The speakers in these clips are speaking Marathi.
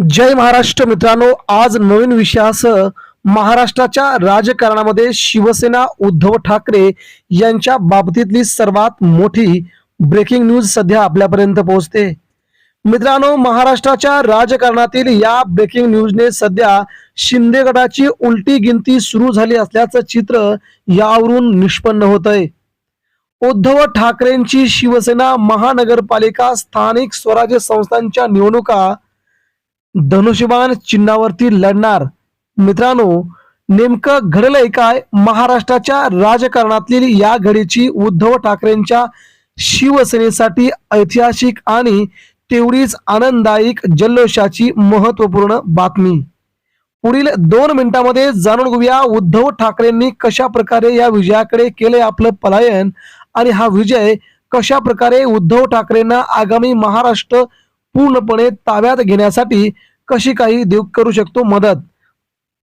जय महाराष्ट्र मित्रांनो आज नवीन विषयासह महाराष्ट्राच्या राजकारणामध्ये शिवसेना उद्धव ठाकरे यांच्या बाबतीतली सर्वात मोठी ब्रेकिंग न्यूज सध्या आपल्यापर्यंत पोहोचते. मित्रांनो महाराष्ट्राच्या राजकारणातील या ब्रेकिंग न्यूजने सध्या शिंदे गटाची उलटी गिनती सुरू झाली असल्याचं चित्र यावरून निष्पन्न होत आहे उद्धव ठाकरेंची शिवसेना महानगरपालिका स्थानिक स्वराज्य संस्थांच्या निवडणुका धनुष्यबाण चिन्हावरती लढणार. मित्रांनो नेमकं घडलंय काय? महाराष्ट्राच्या राजकारणातील या घडीची उद्धव ठाकरेंच्या शिवसेनेसाठी ऐतिहासिक आणि तेवढीच आनंददायक जल्लोषाची महत्त्वपूर्ण बातमी. पुढील दोन मिनिटांमध्ये जाणून घेऊया उद्धव ठाकरेंनी कशा प्रकारे या विजयाकडे केले आपलं पलायन आणि हा विजय कशा प्रकारे उद्धव ठाकरेंना आगामी महाराष्ट्र पूर्णपणे ताब्यात घेण्यासाठी कशी काही देऊ करू शकतो मदत?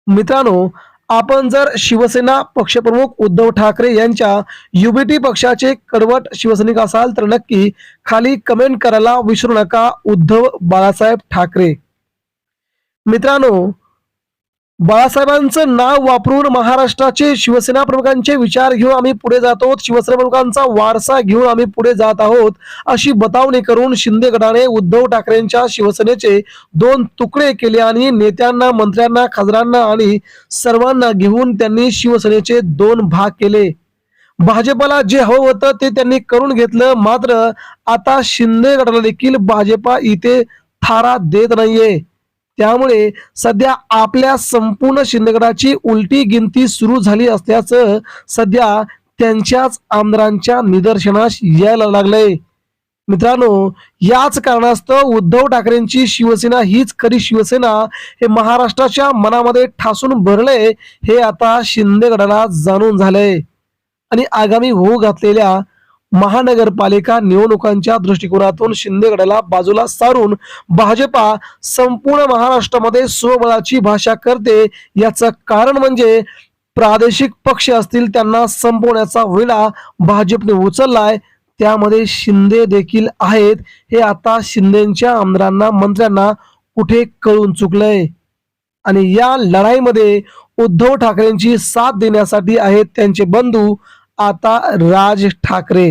मित्रांनो आपण जर शिवसेना पक्षप्रमुख उद्धव ठाकरे यांच्या युबीटी पक्षाचे कडवट शिवसैनिक असाल तर नक्की खाली कमेंट करायला विसरू नका उद्धव बाळासाहेब ठाकरे. मित्रांनो बाळासाहेबांचं नाव वापरून महाराष्ट्राचे शिवसेना प्रमुखांचे विचार घेऊन आम्ही पुढे जात आहोत. शिवसेना प्रमुखांचा वारसा घेऊन आम्ही पुढे जात आहोत. अशी बतावणी करून शिंदे गटाने उद्धव ठाकरेंच्या शिवसेनेचे दोन तुकडे केले आणि नेत्यांना मंत्र्यांना खासदारांना आणि सर्वांना घेऊन त्यांनी शिवसेनेचे दोन भाग केले. भाजपला जे हवं होतं ते त्यांनी करून घेतलं. मात्र आता शिंदे गटाला देखील भाजपा इथे थारा देत नाहीये. त्यामुळे सध्या आपल्या संपूर्ण शिंदेगडाची उलटी गिनती सुरू झाली असल्याचं सध्या त्यांच्याच आमदारांच्या निदर्शनास यायला लागलंय. मित्रांनो याच कारणास्तव उद्धव ठाकरेंची शिवसेना हीच खरी शिवसेना हे महाराष्ट्राच्या मनामध्ये ठासून भरले हे आता शिंदेगडाला जाणून झालंय. आणि आगामी होऊ घातलेल्या महानगरपालिका निवडणुकांच्या दृष्टिकोनातून शिंदेगडाला बाजूला सारून भाजपा संपूर्ण महाराष्ट्रामध्ये स्वबळाची भाषा करते. याचं कारण म्हणजे प्रादेशिक पक्ष असतील त्यांना संपवण्याचा विडा भाजपने उचललाय. त्यामध्ये शिंदे देखील आहेत. हे आता शिंदेच्या आमदारांना मंत्र्यांना कुठे कळून चुकलंय? आणि या लढाईमध्ये उद्धव ठाकरेंची साथ देण्यासाठी आहेत त्यांचे बंधू आता राज ठाकरे.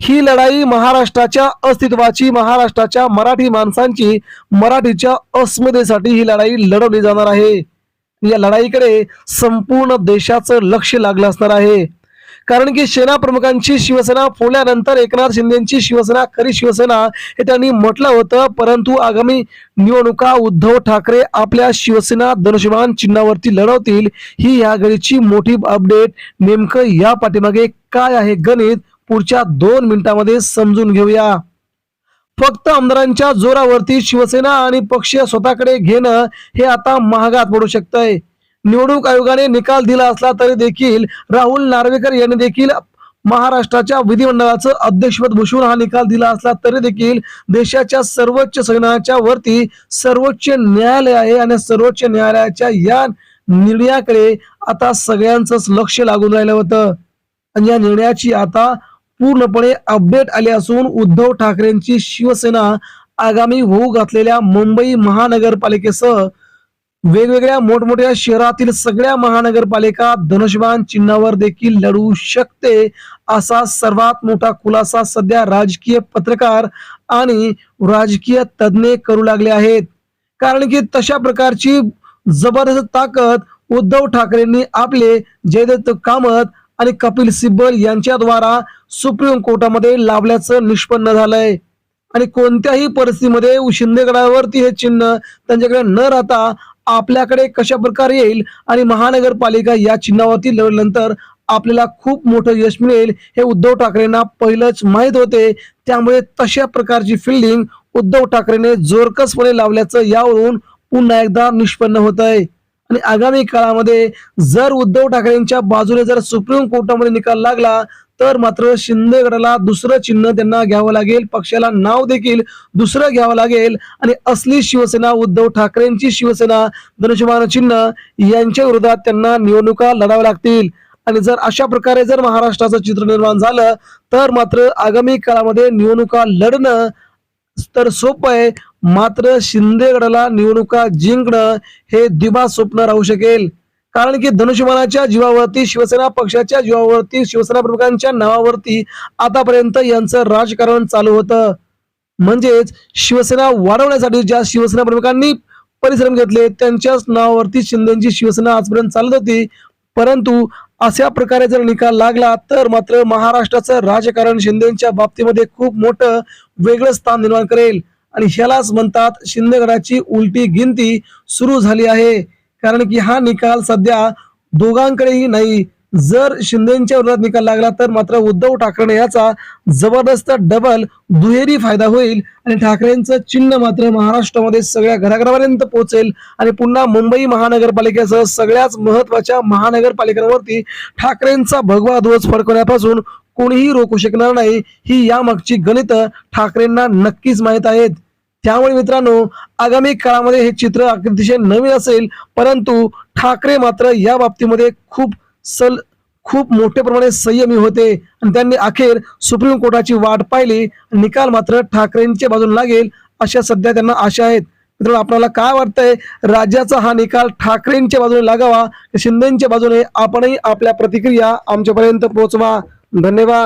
ही लढाई महाराष्ट्राच्या अस्तित्वाची महाराष्ट्राच्या मराठी माणसांची मराठीच्या अस्मितेसाठी ही लढाई लढवली जाणार आहे. या लढाईकडे संपूर्ण देशाचं लक्ष लागलं असणार आहे. कारण की सेना प्रमुखांची शिवसेना फोडल्यानंतर एकनाथ शिंदेची शिवसेना खरी शिवसेना हे त्यांनी म्हटलं होतं. परंतु आगामी निवडणुका उद्धव ठाकरे आपल्या शिवसेना धनुष्यबाण चिन्हावरती लढवतील. ही या घडीची मोठी अपडेट नेमकं या पाठीमागे काय आहे गणित? पुढच्या दोन मिनिटांमध्ये समजून घेऊया. फक्त आमदारांच्या जोरावरती शिवसेना आणि पक्ष स्वतःकडे घेणं हे आता महागात पडू शकतंय. निवडणूक आयोगाने निकाल दिला असला तरी देखील राहुल नार्वेकर यांनी देखील महाराष्ट्राच्या विधिमंडळाचं अध्यक्षपद भूषवून हा निकाल दिला असला तरी देखील देशाच्या सर्वोच्च संविधानाच्या वरती सर्वोच्च न्यायालय आहे आणि सर्वोच्च न्यायालयाच्या या निर्णयाकडे आता सगळ्यांचंच लक्ष लागून राहिलं होतं. आणि या निर्णयाची आता पूर्णपणे अपडेट आली असून उद्धव ठाकरेंची शिवसेना आगामी होऊ घातलेल्या मुंबई महानगरपालिकेसह वेगवेगळ्या मोठमोठ्या शहरातील सगळ्या महानगरपालिका धनुष्यबाण चिन्हावर देखील लढू शकते असा सर्वात मोठा खुलासा सध्या राजकीय पत्रकार आणि राजकीय तज्ज्ञ करू लागले आहेत. कारण की तशा प्रकारची जबरदस्त ताकद उद्धव ठाकरेंनी आपले जयदत्त कामत आणि कपिल सिब्बल यांच्याद्वारा सुप्रीम कोर्टामध्ये लाभल्याचं निष्पन्न झालंय. आणि कोणत्याही परिस्थितीमध्ये शिंदेगडावरती हे चिन्ह त्यांच्याकडे न राहता आपल्याकडे कशा प्रकारे येईल आणि महानगरपालिका या चिन्हावरती लढल्यानंतर आपल्याला खूप मोठं यश मिळेल हे उद्धव ठाकरेंना पहिलंच माहीत होते. त्यामुळे तशा प्रकारची फिल्डिंग उद्धव ठाकरेने जोरकसपणे लावल्याचं यावरून पुन्हा एकदा निष्पन्न होत आहे आणि आगामी काळामध्ये जर उद्धव ठाकरेंच्या बाजूने जर सुप्रीम कोर्टामध्ये निकाल लागला तर मात्र शिंदे गटाला दुसरं चिन्ह त्यांना घ्यावं लागेल. पक्षाला नाव देखील दुसरं घ्यावं लागेल. आणि असली शिवसेना उद्धव ठाकरेंची शिवसेना धनुष्यबाण चिन्ह यांच्या विरोधात त्यांना निवडणुका लढाव्या लागतील. आणि जर अशा प्रकारे जर महाराष्ट्राचं चित्र निर्माण झालं तर मात्र आगामी काळामध्ये निवडणुका लढणं तर सोपं आहे. मात्र शिंदेगडाला निवडणुका जिंकणं हे दिवा स्वप्न राहू शकेल. कारण की धनुष्यमानाच्या जीवावरती शिवसेना पक्षाच्या जीवावरती शिवसेना प्रमुखांच्या नावावरती आतापर्यंत यांचं राजकारण चालू होतं. म्हणजेच शिवसेना वाढवण्यासाठी ज्या शिवसेना प्रमुखांनी परिश्रम घेतले त्यांच्याच नावावरती शिंदेची शिवसेना आजपर्यंत चालत होती. परंतु अशा प्रकारे जर निकाल लागला तर मात्र महाराष्ट्राचं राजकारण शिंदेच्या बाबतीमध्ये खूप मोठं वेगळं स्थान निर्माण करेल. आणि ह्यालाच म्हणतात शिंदेगडाची उलटी गिनती सुरू झाली आहे. कारण की हा निकाल सध्या दोघांकडेही नाही. जर शिंदेच्या विरोधात निकाल लागला तर मात्र उद्धव ठाकरे याचा जबरदस्त डबल दुहेरी फायदा होईल आणि ठाकरेंचं चिन्ह मात्र महाराष्ट्रामध्ये सगळ्या घराघरापर्यंत पोहोचेल आणि पुन्हा मुंबई महानगरपालिकेसह सगळ्याच महत्त्वाच्या महानगरपालिकांवरती ठाकरेंचा भगवा ध्वज फडकवण्यापासून कोणीही रोखू शकणार नाही. ही यामागची गणितं ठाकरेंना नक्कीच माहीत आहेत. त्यामुळे मित्रांनो आगामी काळामध्ये हे चित्र अतिशय नवीन असेल परंतु ठाकरे मात्र या बाबतीमध्ये खूप सल खूप मोठ्या प्रमाणे संयमी होते. आणि त्यांनी अखेर सुप्रीम कोर्टाची वाट पाहिली. निकाल मात्र ठाकरेंच्या बाजूने लागेल अशा सध्या त्यांना आशा आहेत. मित्रांनो आपल्याला काय वाटतंय? राज्याचा हा निकाल ठाकरेंच्या बाजूने लागावा? शिंदेच्या बाजूने आपणही आपल्या प्रतिक्रिया आमच्यापर्यंत पोहोचवा. धन्यवाद.